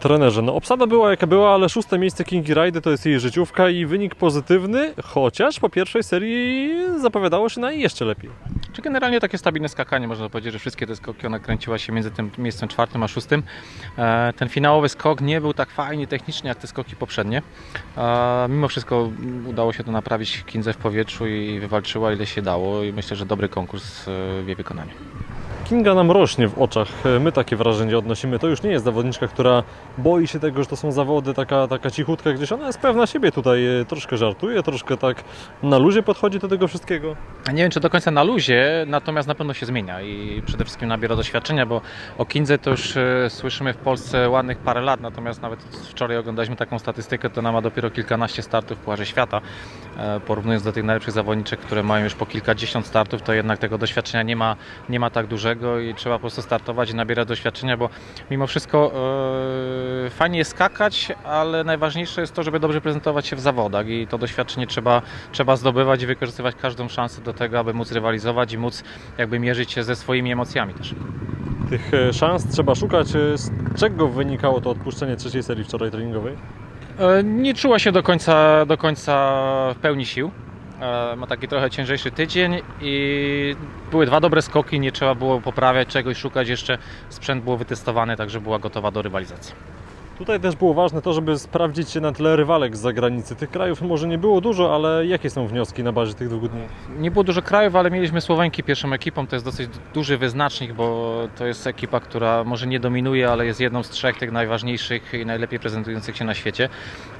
Trenerze, no obsada była jaka była, ale szóste miejsce Kingi Rajdy to jest jej życiówka i wynik pozytywny, chociaż po pierwszej serii zapowiadało się na jeszcze lepiej. Czy generalnie takie stabilne skakanie, można powiedzieć, że wszystkie te skoki ona kręciła się między tym miejscem czwartym a szóstym. E, Ten finałowy skok nie był tak fajnie technicznie jak te skoki poprzednie. E, Mimo wszystko udało się to naprawić Kindze w powietrzu i wywalczyła ile się dało i myślę, że dobry konkurs e, w jej wykonaniu. Kinga nam rośnie w oczach, my takie wrażenie odnosimy. To już nie jest zawodniczka, która boi się tego, że to są zawody, taka, taka cichutka gdzieś. Ona jest pewna siebie tutaj, e, troszkę żartuje, troszkę tak na luzie podchodzi do tego wszystkiego. Nie wiem, czy do końca na luzie, natomiast na pewno się zmienia i przede wszystkim nabiera doświadczenia, bo o Kindze to już e, słyszymy w Polsce ładnych parę lat, natomiast nawet wczoraj oglądaliśmy taką statystykę, to ona ma dopiero kilkanaście startów w Pucharze Świata. E, Porównując do tych najlepszych zawodniczek, które mają już po kilkadziesiąt startów, to jednak tego doświadczenia nie ma, nie ma tak dużego i trzeba po prostu startować i nabierać doświadczenia, bo mimo wszystko e, fajnie jest skakać, ale najważniejsze jest to, żeby dobrze prezentować się w zawodach i to doświadczenie trzeba, trzeba zdobywać i wykorzystywać każdą szansę do tego, aby móc rywalizować i móc jakby mierzyć się ze swoimi emocjami też. Tych e, szans trzeba szukać. Z czego wynikało to odpuszczenie trzeciej serii wczoraj treningowej? E, Nie czuła się do końca, do końca w pełni sił. E, Ma taki trochę ciężejszy tydzień i były dwa dobre skoki, nie trzeba było poprawiać czegoś, szukać jeszcze. Sprzęt był wytestowany, także była gotowa do rywalizacji. Tutaj też było ważne to, żeby sprawdzić się na tle rywalek z zagranicy. Tych krajów może nie było dużo, ale jakie są wnioski na bazie tych dwóch dni? Nie było dużo krajów, ale mieliśmy Słowenki pierwszą ekipą. To jest dosyć duży wyznacznik, bo to jest ekipa, która może nie dominuje, ale jest jedną z trzech tych najważniejszych i najlepiej prezentujących się na świecie.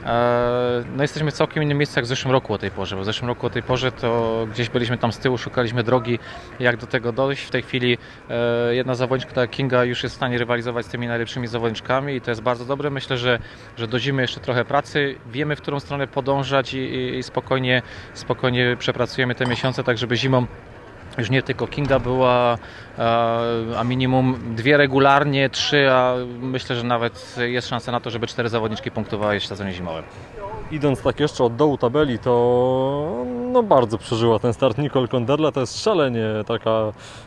E, No jesteśmy w całkiem innym miejscu jak w zeszłym roku o tej porze, bo w zeszłym roku o tej porze to gdzieś byliśmy tam z tyłu, szukaliśmy drogi, jak do tego dojść. W tej chwili e, jedna zawodniczka, Kinga, już jest w stanie rywalizować z tymi najlepszymi zawodniczkami i to jest bardzo dobre. Myślę, że, że do zimy jeszcze trochę pracy. Wiemy, w którą stronę podążać i, i, spokojnie, spokojnie przepracujemy te miesiące, tak żeby zimą już nie tylko Kinga była, a minimum dwie regularnie, trzy, a myślę, że nawet jest szansa na to, żeby cztery zawodniczki punktowały w sezonie zimowym. Idąc tak jeszcze od dołu tabeli, to no bardzo przeżyła ten start Nicole Konderla. To jest szalenie taka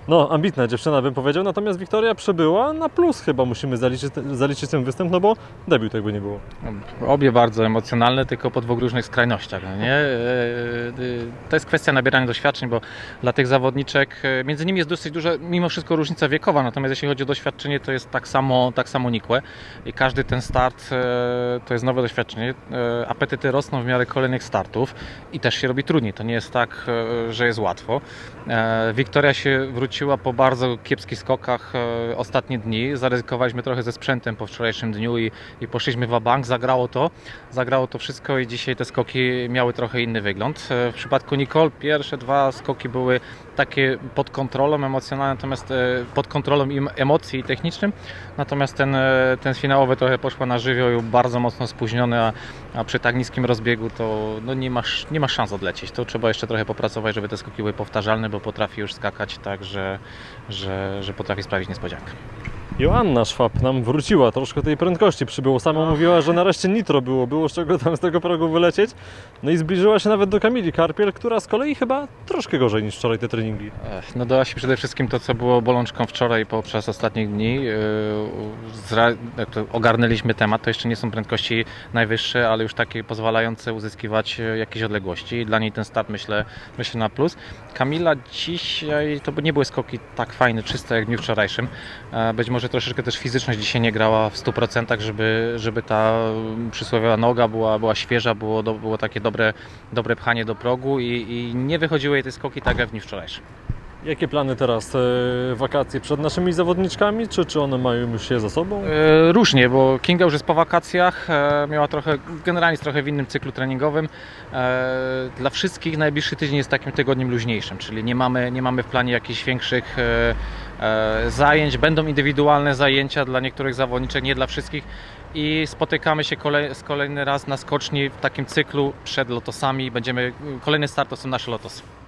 no, ambitna dziewczyna, bym powiedział. Natomiast Wiktoria przybyła na plus chyba musimy zaliczyć, zaliczyć ten występ, no bo debiut jakby nie było. Obie bardzo emocjonalne, tylko po dwóch różnych skrajnościach. no Nie? E, e, To jest kwestia nabierania doświadczeń, bo dla tych zawodniczek e, między nimi jest dosyć duża, mimo wszystko różnica wiekowa, natomiast jeśli chodzi o doświadczenie, to jest tak samo, tak samo nikłe i każdy ten start e, to jest nowe doświadczenie. E, Apetyty rosną w miarę kolejnych startów i też się robi trudniej. To nie jest tak, e, że jest łatwo. E, Wiktoria się wróciła po bardzo kiepskich skokach e, ostatnie dni. Zaryzykowaliśmy trochę ze sprzętem po wczorajszym dniu i, i poszliśmy w bank. Zagrało to, zagrało to wszystko i dzisiaj te skoki miały trochę inny wygląd. W przypadku Nicole pierwsze dwa skoki były takie pod kontrolą emocjonalną, natomiast pod kontrolą im- emocji i technicznym. Natomiast ten, ten finałowy trochę poszła na żywioł bardzo mocno spóźniony, a, a przy tak niskim rozbiegu to no nie, masz, nie masz szans odlecieć. To trzeba jeszcze trochę popracować, żeby te skoki były powtarzalne, bo potrafi już skakać tak, że, że, że potrafi sprawić niespodziankę. Joanna Szwab nam wróciła, troszkę tej prędkości przybyło. Sama mówiła, że nareszcie nitro było, było z czego tam z tego progu wylecieć. No i zbliżyła się nawet do Kamili Karpiel, która z kolei chyba troszkę gorzej niż wczoraj te treningi. No dała się przede wszystkim to, co było bolączką wczoraj poprzez ostatnich dni. Yy, jak to ogarnęliśmy temat, to jeszcze nie są prędkości najwyższe, ale już takie pozwalające uzyskiwać e, jakieś odległości. Dla niej ten start myślę, myślę na plus. Kamila dzisiaj, to nie były skoki tak fajne, czyste jak w dniu wczorajszym. E, Być może troszeczkę też fizyczność dzisiaj nie grała w 100%, żeby, żeby ta przysłowiowa noga była, była świeża, było, do, było takie dobre, dobre pchanie do progu i, i nie wychodziły jej te skoki tak jak w dniu wczorajszym. Jakie plany teraz? E, wakacje przed naszymi zawodniczkami, czy, czy one mają już się za sobą? E, Różnie, bo Kinga już jest po wakacjach, e, miała trochę, generalnie jest trochę w innym cyklu treningowym. Dla wszystkich najbliższy tydzień jest takim tygodniem luźniejszym, czyli nie mamy, nie mamy w planie jakichś większych zajęć. Będą indywidualne zajęcia dla niektórych zawodniczek, nie dla wszystkich. I spotykamy się kolej, kolejny raz na skoczni w takim cyklu przed lotosami. Będziemy, kolejny start to są nasze lotosy.